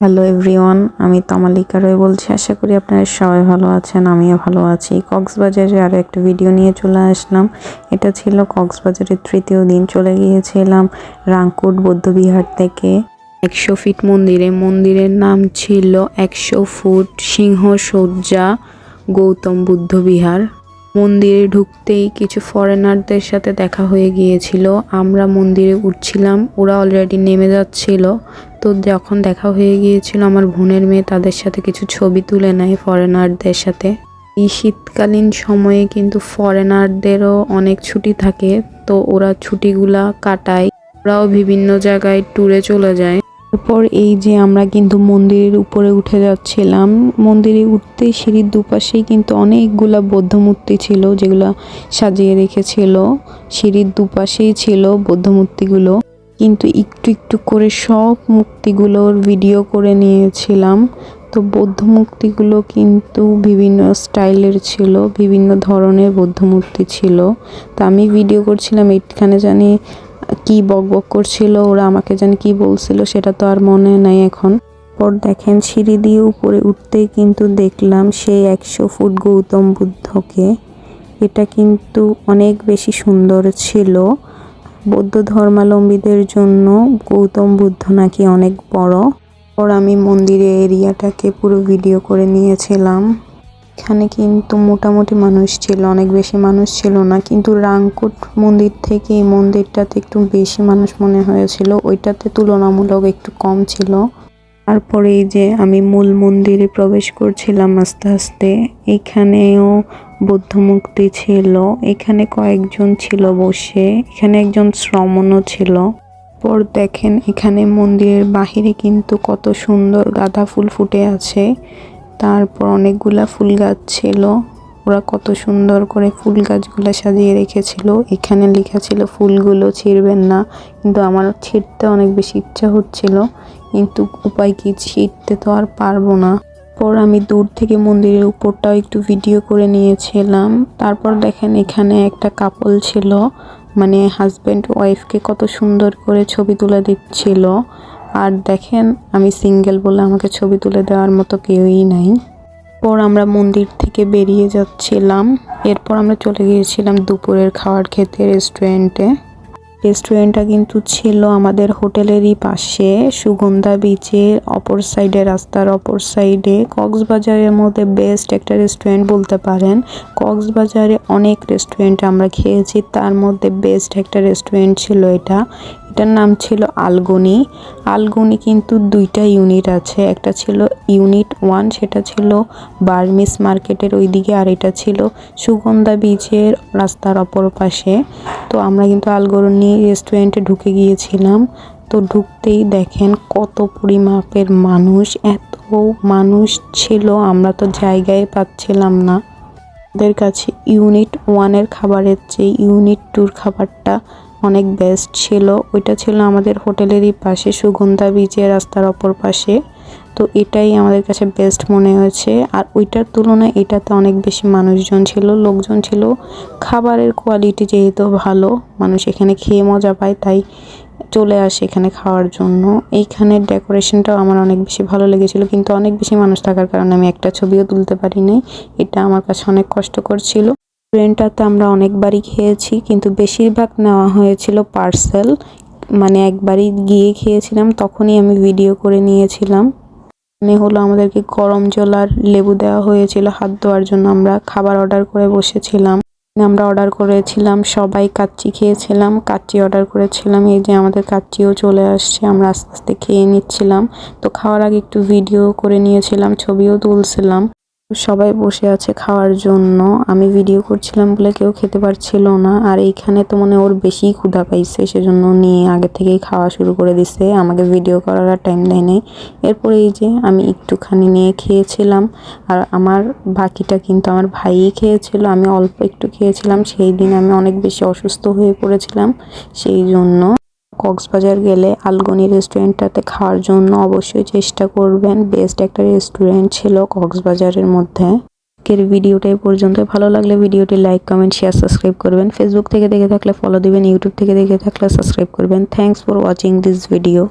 Hello everyone আমি তমালিকা রয় বলছি। আশা করি আপনারা সবাই ভালো আছেন, আমিও ভালো আছি। কক্সবাজারে আরও একটা ভিডিও নিয়ে চলে আসলাম। এটা ছিল কক্সবাজারের তৃতীয় দিন। চলে গিয়েছিলাম রাংকুট বৌদ্ধবিহার থেকে। একশো ফিট মন্দিরে। মন্দিরের নাম ছিল একশো ফুট সিংহ সজ্জা গৌতম বুদ্ধ বিহার মন্দিরে ঢুকতেই কিছু ফরেনারদের সাথে দেখা হয়ে গিয়েছিল। আমরা মন্দিরে উঠছিলাম। ওরা অলরেডি নেমে যাচ্ছিল। তো যখন দেখা হয়ে গিয়েছিল আমার বোনের মেয়ে তাদের সাথে কিছু ছবি তুলে নেয় ফরেনারদের সাথে। এই শীতকালীন সময়ে কিন্তু ফরেনারদেরও অনেক ছুটি থাকে, তো ওরা ছুটিগুলা কাটায়। ওরাও বিভিন্ন জায়গায় ট্যুরে চলে যায়। তারপর এই যে আমরা কিন্তু মন্দিরের উপরে উঠে যাচ্ছিলাম, মন্দিরে উঠতে সিঁড়ির দুপাশেই কিন্তু অনেকগুলা বৌদ্ধ মূর্তি ছিল যেগুলো সাজিয়ে রেখেছিল। সিঁড়ির দুপাশেই ছিল বৌদ্ধ মূর্তিগুলো কিন্তু একটু একটু করে সব মূর্তিগুলোর ভিডিও করে নিয়েছিলাম। তো বৌদ্ধ মূর্তিগুলো কিন্তু বিভিন্ন স্টাইলের ছিল, বিভিন্ন ধরনের বৌদ্ধ মূর্তি ছিল। তো আমি ভিডিও করছিলাম এখানে জানি কি বক বক করছিল, ওরা আমাকে জানি কি বলছিল, সেটা তো আর মনে নাই এখন। পর দেখেন সিঁড়ি দিয়ে উপরে উঠতেই কিন্তু দেখলাম সেই একশো ফুট গৌতম বুদ্ধকে। এটা কিন্তু অনেক বেশি সুন্দর ছিল। বৌদ্ধ ধর্মাবলম্বীদের জন্য গৌতম বুদ্ধ নাকি অনেক বড়। পর আমি মন্দিরের এরিয়াটাকে পুরো ভিডিও করে নিয়েছিলাম। এখানে কিন্তু মোটামুটি মানুষ ছিল, অনেক বেশি মানুষ ছিল না। কিন্তু রাংকুট মন্দির থেকে এই মন্দিরটাতে একটু বেশি মানুষ মনে হয়েছিল। ওইটাতে তুলনামূলক একটু কম ছিল। তারপরে এই যে আমি মূল মন্দিরে প্রবেশ করছিলাম আস্তে আস্তে, এখানেও বৌদ্ধ মূর্তি ছিল, এখানে কয়েকজন ছিল বসে, এখানে একজন শ্রমণও ছিল। পর দেখেন এখানে মন্দিরের বাহিরে কিন্তু কত সুন্দর গাঁদা ফুল ফুটে আছে। তারপর অনেকগুলা ফুল গাছ ছিল। ওরা কত সুন্দর করে ফুল গাছগুলো সাজিয়ে রেখেছিল। এখানে লেখা ছিল, ফুলগুলো ছিঁড়বেন না। কিন্তু আমার ছিঁড়তে অনেক বেশি ইচ্ছা হচ্ছিল। কিন্তু উপায় কি? ছিঁড়তে তো আর পারব না। পর আমি দূর থেকে মন্দিরের উপরটাও একটু ভিডিও করে নিয়েছিলাম। তারপর দেখেন এখানে একটা কাপল ছিল মানে হাজব্যান্ড ওয়াইফকে কত সুন্দর করে ছবি তুলে দিচ্ছিল। আর দেখেন, আমি সিঙ্গেল বলে আমাকে ছবি তুলে দেওয়ার মতো কেউই নাই। পর আমরা মন্দির থেকে বেরিয়ে যাচ্ছিলাম। এরপর আমরা চলে গিয়েছিলাম দুপুরের খাবার খেতে রেস্টুরেন্টে রেস্টুরেন্টটা কিন্তু ছিল আমাদের হোটেলেরই পাশে, সুগন্ধা বিচের অপর সাইডে রাস্তার অপর সাইডে কক্সবাজারের মধ্যে বেস্ট একটা রেস্টুরেন্ট বলতে পারেন। কক্সবাজারে অনেক রেস্টুরেন্ট আমরা খেয়েছি, তার মধ্যে বেস্ট একটা রেস্টুরেন্ট ছিল এটা। এটার নাম ছিল আলগনি। আলগনি কিন্তু দুইটা ইউনিট আছে। একটা ছিল ইউনিট ওয়ান সেটা ছিল বার্মিস মার্কেটের ওইদিকে, আর এটা ছিল সুগন্ধা বিচের রাস্তার অপর পাশে। তো আমরা কিন্তু আলগনি রেস্টুরেন্টে ঢুকে গিয়েছিলাম। তো ঢুকতেই দেখেন কত পরিমাপের মানুষ, এত মানুষ ছিল, আমরা তো জায়গায় পাচ্ছিলাম না। ওদের কাছে ইউনিট ওয়ানের খাবারের চেয়ে ইউনিট টুর খাবারটা অনেক বেস্ট ছিল। ওইটা ছিল আমাদের হোটেলেরই পাশে, সুগন্ধা বিচের রাস্তার অপর পাশে। তো এটাই আমাদের কাছে বেস্ট মনে হয়েছে। আর ওইটার তুলনায় এটাতে অনেক বেশি মানুষজন ছিল, লোকজন ছিল। খাবারের কোয়ালিটি যেহেতু ভালো, মানুষ এখানে খেয়ে মজা পায়, তাই চলে আসে এখানে খাওয়ার জন্য। এইখানের ডেকোরেশনটাও আমার অনেক বেশি ভালো লেগেছিল, কিন্তু অনেক বেশি মানুষ থাকার কারণে আমি একটা ছবিও তুলতে পারি নাই। এটা আমার কাছে অনেক কষ্টকর ছিল। রেস্টুরেন্টটাতে আমরা অনেকবারই খেয়েছি, কিন্তু বেশিরভাগ নেওয়া হয়েছিল পার্সেল মানে একবারই গিয়ে খেয়েছিলাম, তখনই আমি ভিডিও করে নিয়েছিলাম। মানে হলো আমাদেরকে গরম জল আর লেবু দেওয়া হয়েছিল, হাত ধোয়ার জন্য আমরা খাবার অর্ডার করে বসেছিলাম। আমরা অর্ডার করেছিলাম, সবাই কাচ্চি খেয়েছিলাম, কাচ্চি অর্ডার করেছিলাম, এই যে আমাদের কাচ্চিও চলে আসছে, আমরা আস্তে আস্তে খেয়ে নিচ্ছিলাম। তো খাওয়ার আগে একটু ভিডিও করে নিয়েছিলাম, ছবিও তুলছিলাম। সবাই বসে আছে খাওয়ার জন্য। আমি ভিডিও করছিলাম বলে কেউ খেতে পারছিল না। আর এইখানে তো মনে ওর বেশি ক্ষুধা পাইছে, সেজন্য নিয়ে আগে থেকেই খাওয়া শুরু করে দিছে। আমাকে ভিডিও করার আর টাইম দেয় নাই। এরপরে এই যে আমি একটুখানি নিয়ে খেয়েছিলাম। আর আমার বাকিটা কিন্তু আমার ভাইই খেয়েছিল, আমি অল্প একটু খেয়েছিলাম। সেই দিন আমি অনেক বেশি অসুস্থ হয়ে পড়েছিলাম, সেই জন্য। কক্সবাজার গেলে আলগনি রেস্টুরেন্টটাতে খাওয়ার জন্য অবশ্যই চেষ্টা করবেন। বেস্ট একটা রেস্টুরেন্ট ছিল কক্সবাজারের মধ্যে। আজকের ভিডিওটা এই পর্যন্ত ভালো লাগলে ভিডিওটি লাইক, কমেন্ট শেয়ার সাবস্ক্রাইব করবেন। ফেসবুক থেকে দেখে থাকলে ফলো দিবেন ইউটিউব থেকে দেখে থাকলে সাবস্ক্রাইব করবেন। Thanks for watching this video